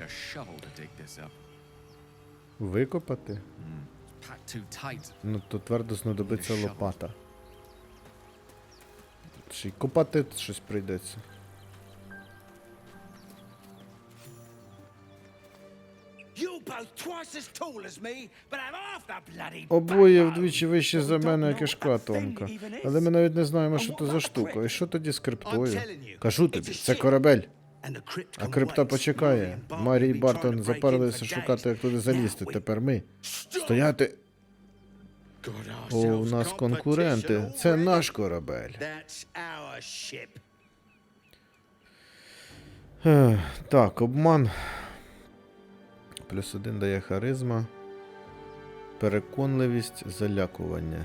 a shovel to dig this up. Викопати? Packed too tight. Ну то твердо знадобиться лопата. Ще й копати щось прийдеться. You both twice as tall as me, but have half the bloody Обоє вдвічі вище за мене, як that thing тонка. Але ми навіть не знаємо, що то за штука. І що тоді з I'm криптою? Кажу тобі, це корабель. А крипта почекає. Марі і Бартон запарилися шукати, як туди залізти. Тепер ми. Стояти. О, у нас конкуренти. Це наш корабель. Так, обман. Плюс один дає харизма. Переконливість, залякування.